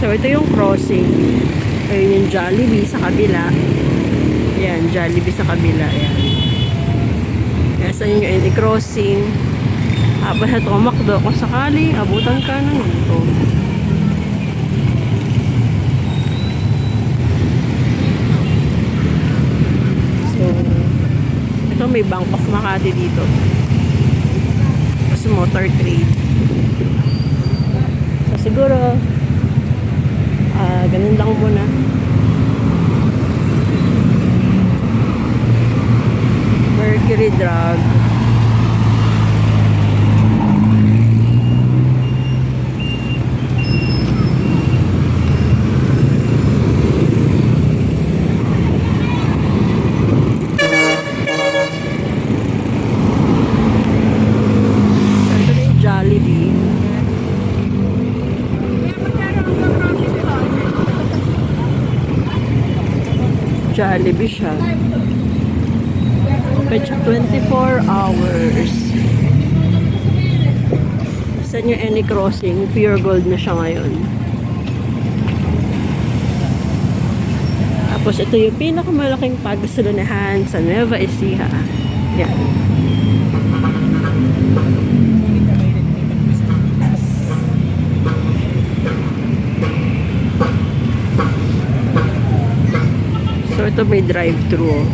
So, ito yung crossing. Ayun yung Jollibee sa kabila. Yan, Jollibee sa kabila. Yan. Kaya sa yung crossing. Tapos ito, makdo. Kung sakali, abutan ka ng ito. So, ito may Bank of Makati dito. Tapos motor trade. So, siguro, ah ganun lang muna. Mercury drug. Ito na yung Jollibee. Jollibee siya. Open siya 24 hours. Saan yung any crossing? Pure gold na siya ngayon. Tapos ito yung pinakamalaking pagsalanahan sa Nueva Ecija. Yan. Ito may drive-thru. oh.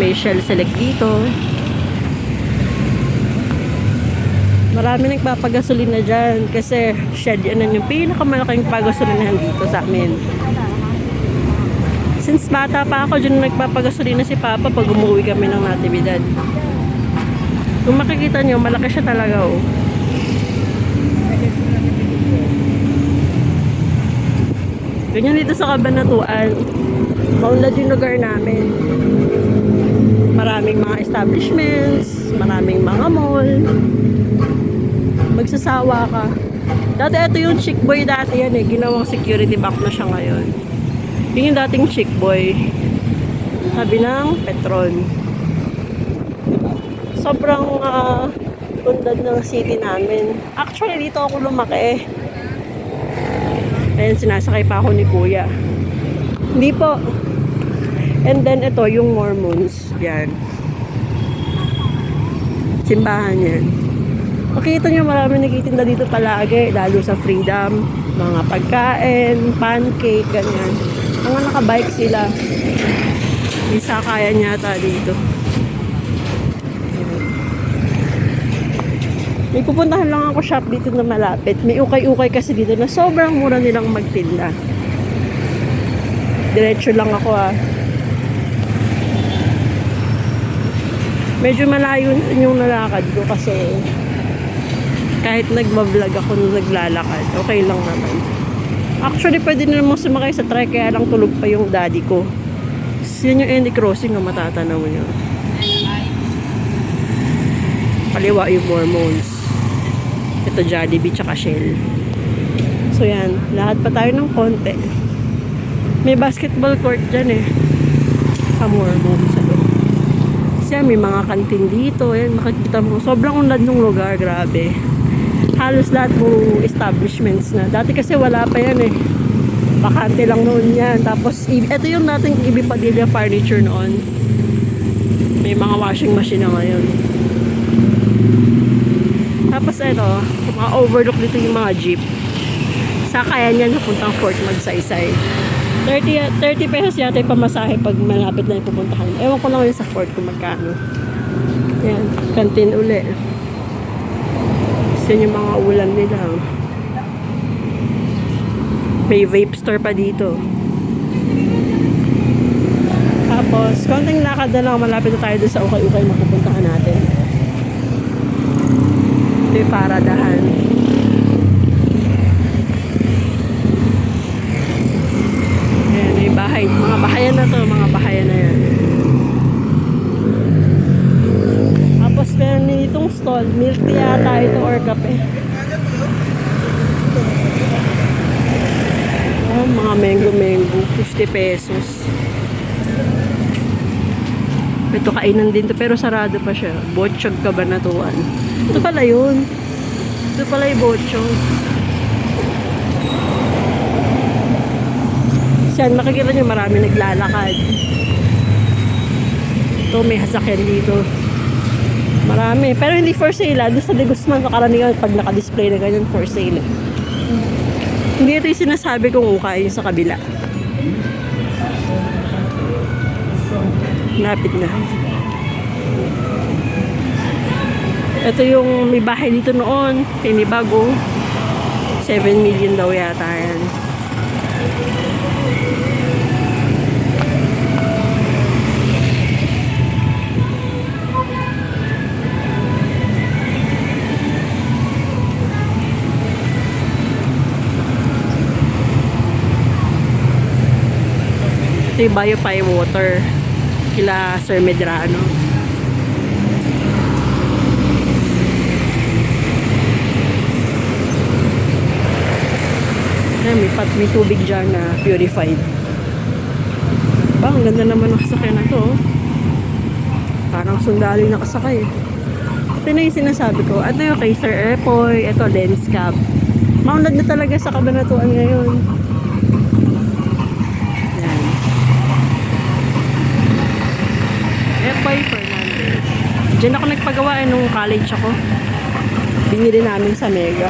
May shell select dito. Marami nagpapagasolina dyan kasi shed yan yung pinakamalaking pagasolinahan dito sa amin. Since bata pa ako, dyan nagpapagasolina si Papa pag umuwi kami ng natividad. Kung makikita nyo, malaki siya talaga oh. Ganyan dito sa Kabanatuan. Maunlad yung lugar namin. Maraming mga establishments, maraming mga mall. Magsasawa ka. Dati ito yung chick boy dati yan eh. Ginawang security bank na siya ngayon. Yun yung dating chick boy. Sabi ng Petron. Sobrang uh, undan ng city namin. Actually, dito ako lumaki. Ayun, sinasakay pa ako ni Kuya. Hindi po. And then, ito, yung Mormons. Yan. Simbahan yan. Makikita nyo marami nagtitinda dito palagi, lalo sa Freedom. Mga pagkain, pancake, ganyan. Mga nakabike sila. May sakayan yata dito. May pupuntahan lang ako shop dito na malapit. May ukay-ukay kasi dito na sobrang mura nilang magtinda. Diretso lang ako ah. Medyo malayo yung nalakad ko kasi kahit nagbablog ako nung naglalakad, okay lang naman. Actually, pwede na namang sumakay sa trike kaya lang tulog pa yung daddy ko. So, yun yung Andy Crossing na matatanaw nyo. Kaliwa yung Mormons. Ito Jollibee tsaka Shell. So yan, lahat pa tayo ng konti. May basketball court dyan eh. Sa Mormons. Ano. Siya, may mga kantin dito. Yan, makikita mo. Sobrang unlad ng lugar, grabe. Halos lahat ng establishments na. Dati kasi wala pa yan eh. Bakante lang noon yan. Tapos, ito yung nating Ibi Padilla furniture noon. May mga washing machine na ngayon. Tapos ito, mga overlook dito yung mga jeep. Sakayan yan napuntang Fort Magsaysay. 30, ya- 30 pesos yata yung pamasahe pag malapit na yung pupuntahan. Ewan ko lang yun sa Fort kung magkano. Yan, kantin uli. Kasi yung mga ulam nila. May vape store pa dito. Tapos, konting lakad na lang, malapit na tayo doon sa ukay-ukay na pupuntahan natin. Ito yung paradahan. Ayan, may bahay. Mga bahayan na to, mga bahayan na yan. Tapos meron din stall. Milk tea yata ito or kape. Ayan, mga mango-mango. 50 pesos. Ito kainan din to pero sarado pa siya. Botchog Kabanatuan. Ito pala yun. Ito pala yung Botchog. Yan, makikita nyo marami naglalakad. Ito, may hasakyan dito. Marami. Pero hindi for sale ah. Doon sa De Guzman, karamihan pag naka-display na ganyan for sale. Hindi ito yung sinasabi kong ukay sa kabila. Lapit na. Ito yung may bahay dito noon. Tinibago. 7 million daw yata yan. Ito yung Biofy Water. Kila Sir Medrano. Ayan, may, pat, may tubig dyan na purified. Ba, ang ganda naman ng sasakyan na to. oh. Parang sundalo yung nakasakay. Ito na yung sinasabi ko. Ito yung kay Sir Epoy. Ito, lens cap. Maunlad na talaga sa kabanatuan ngayon. Diyan ako nagpagawa eh, nung college ako. Binili namin sa Mega.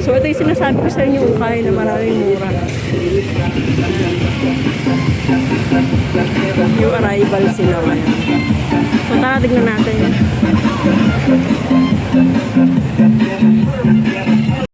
So ito yung sinasabi ko sa inyo ukay na maraming mura. Yung arrival sila ngayon. So tara tignan natin.